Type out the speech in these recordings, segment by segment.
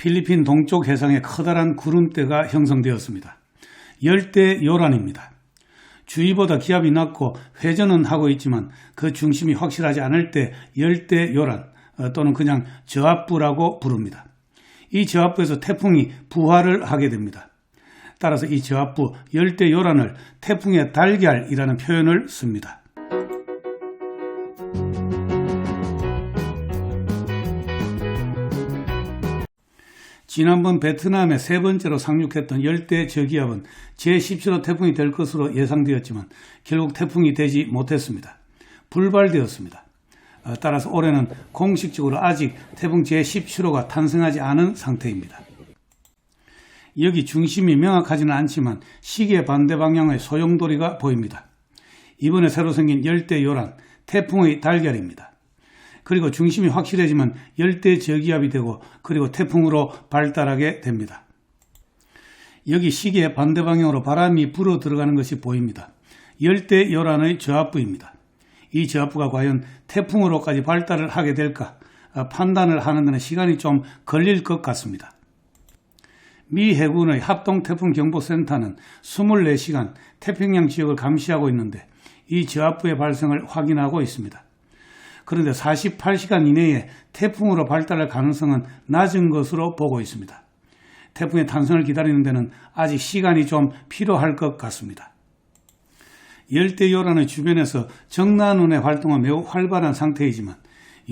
필리핀 동쪽 해상에 커다란 구름대가 형성되었습니다. 열대 요란입니다. 주위보다 기압이 낮고 회전은 하고 있지만 그 중심이 확실하지 않을 때 열대 요란 어, 또는 그냥 저압부라고 부릅니다. 이 저압부에서 태풍이 부활을 하게 됩니다. 따라서 이 저압부 열대 요란을 태풍의 달걀이라는 표현을 씁니다. 지난번 베트남에 세 번째로 상륙했던 열대 저기압은 제17호 태풍이 될 것으로 예상되었지만 결국 태풍이 되지 못했습니다. 불발되었습니다. 어, 따라서 올해는 공식적으로 아직 태풍 제17호가 탄생하지 않은 상태입니다. 여기 중심이 명확하지는 않지만 시계 반대 방향의 소용돌이가 보입니다. 이번에 새로 생긴 열대 요란, 태풍의 달걀입니다. 그리고 중심이 확실해지면 열대 저기압이 되고 그리고 태풍으로 발달하게 됩니다. 여기 시계 반대 방향으로 바람이 불어 들어가는 것이 보입니다. 열대 요란의 저압부입니다. 이 저압부가 과연 태풍으로까지 발달을 하게 될까 아, 판단을 하는 데는 시간이 좀 걸릴 것 같습니다. 미 해군의 합동태풍경보센터는 24시간 태평양 지역을 감시하고 있는데 이 저압부의 발생을 확인하고 있습니다. 그런데 48시간 이내에 태풍으로 발달할 가능성은 낮은 것으로 보고 있습니다. 태풍의 탄생을 기다리는 데는 아직 시간이 좀 필요할 것 같습니다. 열대요란의 주변에서 정난운의 활동은 매우 활발한 상태이지만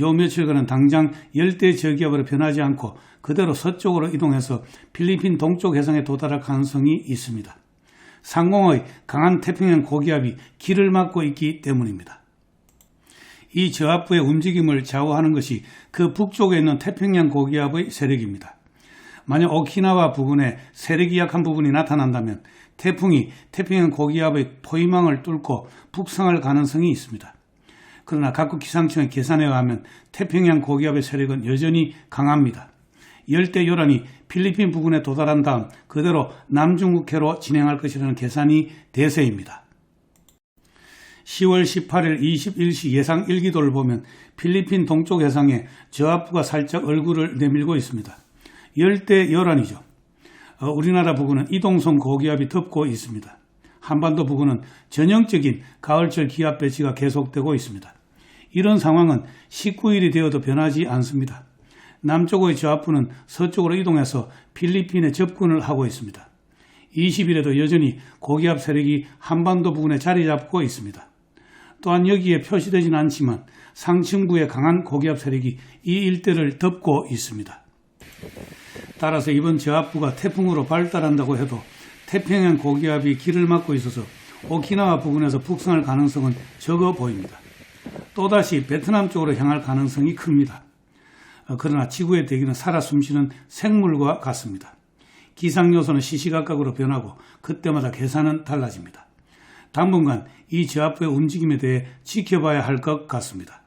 요 며칠간은 당장 열대 저기압으로 변하지 않고 그대로 서쪽으로 이동해서 필리핀 동쪽 해상에 도달할 가능성이 있습니다. 상공의 강한 태평양 고기압이 길을 막고 있기 때문입니다. 이 저압부의 움직임을 좌우하는 것이 그 북쪽에 있는 태평양 고기압의 세력입니다. 만약 오키나와 부근에 세력이 약한 부분이 나타난다면 태풍이 태평양 고기압의 포위망을 뚫고 북상할 가능성이 있습니다. 그러나 각국 기상청의 계산에 의하면 태평양 고기압의 세력은 여전히 강합니다. 열대 요란이 필리핀 부근에 도달한 다음 그대로 남중국해로 진행할 것이라는 계산이 대세입니다. 10월 18일 21시 예상 일기도를 보면 필리핀 동쪽 해상에 저압부가 살짝 얼굴을 내밀고 있습니다. 열대 요란이죠. 어, 우리나라 부근은 이동성 고기압이 덮고 있습니다. 한반도 부근은 전형적인 가을철 기압 배치가 계속되고 있습니다. 이런 상황은 19일이 되어도 변하지 않습니다. 남쪽의 저압부는 서쪽으로 이동해서 필리핀에 접근을 하고 있습니다. 20일에도 여전히 고기압 세력이 한반도 부근에 자리 잡고 있습니다. 또한 여기에 표시되진 않지만 상층부의 강한 고기압 세력이 이 일대를 덮고 있습니다. 따라서 이번 저압부가 태풍으로 발달한다고 해도 태평양 고기압이 길을 막고 있어서 오키나와 부근에서 북상할 가능성은 적어 보입니다. 또다시 베트남 쪽으로 향할 가능성이 큽니다. 어, 그러나 지구의 대기는 살아 숨쉬는 생물과 같습니다. 기상 요소는 시시각각으로 변하고 그때마다 계산은 달라집니다. 당분간 이 저압부의 움직임에 대해 지켜봐야 할 것 같습니다.